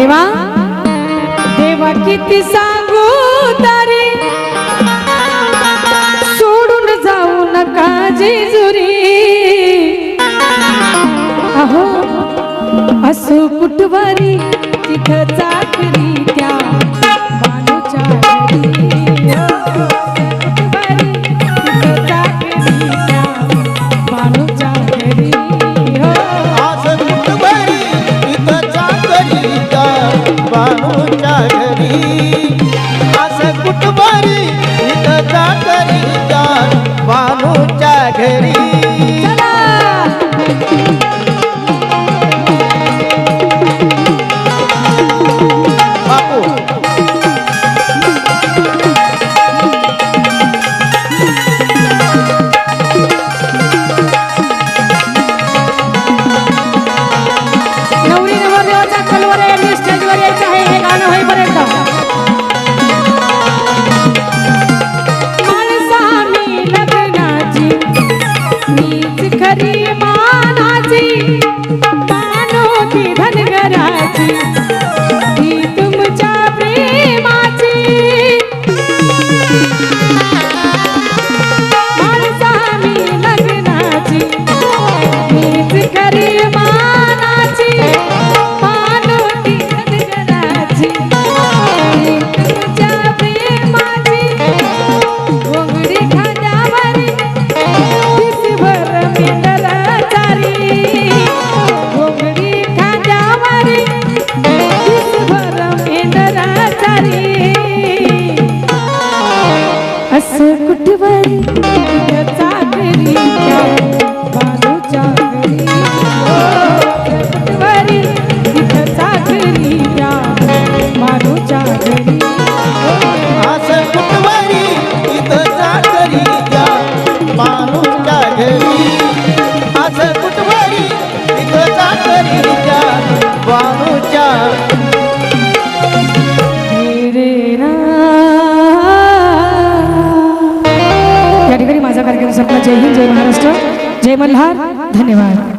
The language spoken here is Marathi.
देवा देवा किती सांगू तरी. सोडून जाऊ नका जेजुरी. अहो असो कुटवारी sí. जय हिंद जय महाराष्ट्र। जय मल्हार धन्यवाद।